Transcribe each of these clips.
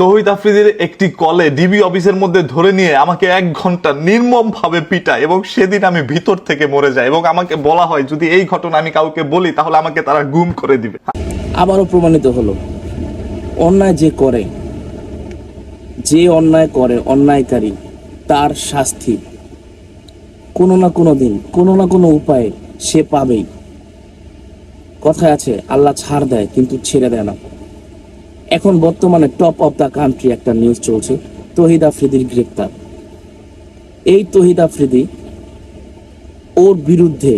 তহিদ আফ্রিদির একটি কলে ডিবি অফিসের মধ্যে ধরে নিয়ে আমাকে এক ঘণ্টা নির্মম ভাবে পিটায় এবং সেদিন আমি ভিতর থেকে মরে যাই এবং আমাকে বলা হয়, যদি এই ঘটনা আমি কাউকে বলি, তাহলে আমাকে তারা গুম করে দিবে। আবারও প্রমাণিত হলো, অন্যায় যে করে, যে অন্যায় করে অন্যায়কারী, তার শাস্তি কোনো না কোনো দিন, কোনো না কোনো উপায়ে সে পাবেই। কথায় আছে, আল্লাহ ছাড় দেয়, কিন্তু ছেড়ে দেয় না। এখন বর্তমানে টপ অফ দ্য কান্ট্রি একটা নিউজ চলছে, তহিদ আফ্রিদির গ্রেপ্তার। এই তহিদ আফ্রিদি ওর বিরুদ্ধে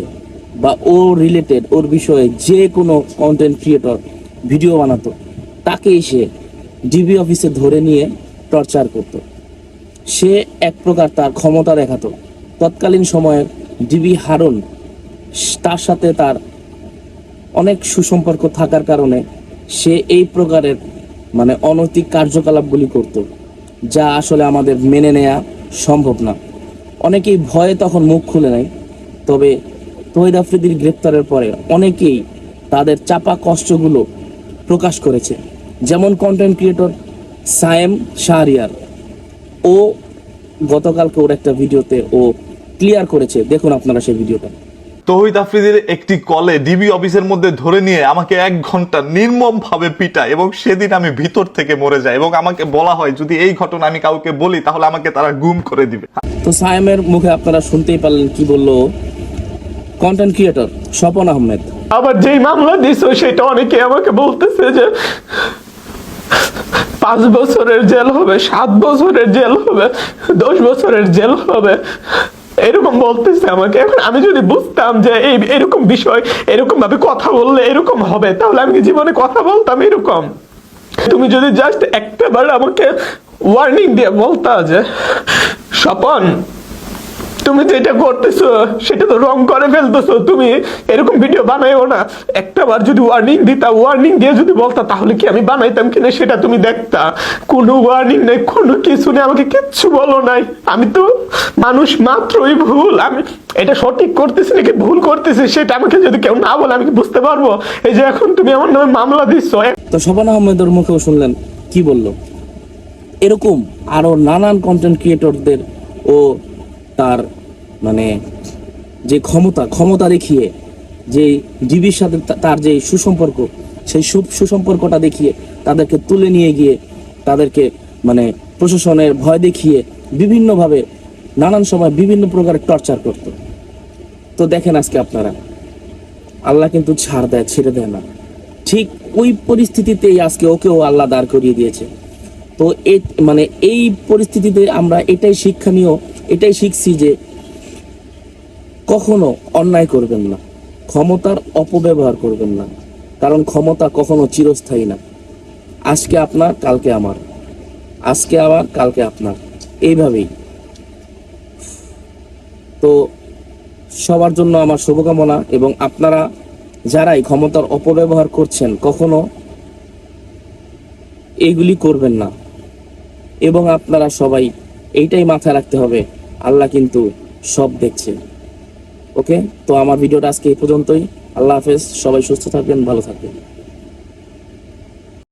বা ও রিলেটেড ওর বিষয়ে যে কোনো কন্টেন্ট ক্রিয়েটর ভিডিও বানাতো, তাকেই সে ডিবি অফিসে ধরে নিয়ে টর্চার করত। সে এক প্রকার তার ক্ষমতা দেখাতো। তৎকালীন সময়ে ডিবি হারুন তার সাথে তার অনেক সুসম্পর্ক থাকার কারণে সে এই প্রকারের মানে অনৈতিক কার্যকলাপগুলি করত, যা আসলে আমাদের মেনে নেওয়া সম্ভব না। অনেকেই ভয়ে তখন মুখ খুলে নেয়, তবে তহিদ আফ্রিদির গ্রেপ্তারের পরে অনেকেই তাদের চাপা কষ্টগুলো প্রকাশ করেছে, যেমন কন্টেন্ট ক্রিয়েটর সায়েম শাহরিয়ার। ও গতকালকে ওর একটা ভিডিওতে ও ক্লিয়ার করেছে, দেখুন আপনারা সেই ভিডিওটা। তহিদ আফ্রিদির একটি কলে ডিবি অফিসের মধ্যে ধরে নিয়ে আমাকে এক ঘণ্টা নির্মম ভাবে পিটায় এবং সেদিন আমি ভিতর থেকে মরে যাই এবং আমাকে বলা হয় যদি এই ঘটনা আমি কাউকে বলি তাহলে আমাকে তারা গুম করে দিবে। তো সায়েমের মুখে আপনারা শুনতেই পারলেন কি বলল কন্টেন্ট ক্রিয়েটর স্বপন আহমেদ। আবার যেই মামলা দিছো সেটা অনেকে আমাকে বলতেছে যে পাঁচ বছরের জেল হবে সাত বছরের জেল হবে দশ বছরের জেল হবে। এরকম বলতেছে আমাকে। এখন আমি যদি বুঝতাম যে এই এরকম বিষয়, এরকম ভাবে কথা বললে এরকম হবে, তাহলে আমি জীবনে কথা বলতাম এরকম? তুমি যদি জাস্ট একটা বার আমাকে ওয়ার্নিং দিয়ে বলতা যে, স্বপন তুমি যেটা করতেছো, সেটা তো রং করে ফেলতেছো। তুমি এরকম ভিডিও বানাইও না। একটা বার যদি ওয়ার্নিং দিতা ওয়ার্নিং দিয়ে যদি বলতা, তাহলে কি আমি বানাইতাম কিনা সেটা তুমি দেখতা। কোনো ওয়ার্নিং নেই, কোনো কিছু নেই, আমাকে কিচ্ছু বলো নাই। আমি তো মানুষ মাত্রই ভুল। আমি এটা সঠিক করতেছি নাকি ভুল করতেছি, সেটা আমাকে যদি কেউ না বলে, আমি কি বুঝতে পারব? এই যে এখন তুমি আমার নামে মামলা দিচ্ছ তো স্বপন আহমেদের মুখেও শুনলেন, কি বলল? এরকম আরও নানান কন্টেন্ট ক্রিয়েটরদের ও তার মানে যে ক্ষমতা ক্ষমতা দেখিয়ে, যে ডিবির সাথে তার যে সুসম্পর্ক, সেই সুসম্পর্কটা দেখিয়ে তাদেরকে তুলে নিয়ে গিয়ে তাদেরকে মানে প্রশাসনের ভয় দেখিয়ে বিভিন্নভাবে, নানান সময় বিভিন্ন প্রকারের টর্চার করত। তো দেখেন আজকে আপনারা, আল্লাহ কিন্তু ছাড় দেয়, ছেড়ে দেয় না। ঠিক ওই পরিস্থিতিতেই আজকে ওকেও আল্লাহ দাঁড় করিয়ে দিয়েছে। তো এ মানে এই পরিস্থিতিতে আমরা এটাই শিক্ষণীয় এটাই শিখছি যে কখনো অন্যায় করবেন না। ক্ষমতার অপব্যবহার করবেন না। কারণ ক্ষমতা কখনো চিরস্থায়ী না। আজকে আপনার, কালকে আমার। আজকে আমার কালকে আপনার। এইভাবেই। তো সবার জন্য আমার শুভকামনা এবং আপনারা যারাই ক্ষমতার অপব্যবহার করছেন, কখনো এইগুলি করবেন না। এবং আপনারা সবাই এইটাই মাথায় রাখতে হবে। আল্লাহ কিন্তু সব দেখছে। ওকে? তো আমার ভিডিওটা আজকে এই পর্যন্তই। আল্লাহ হাফেজ। সবাই সুস্থ থাকবেন, ভালো থাকবেন।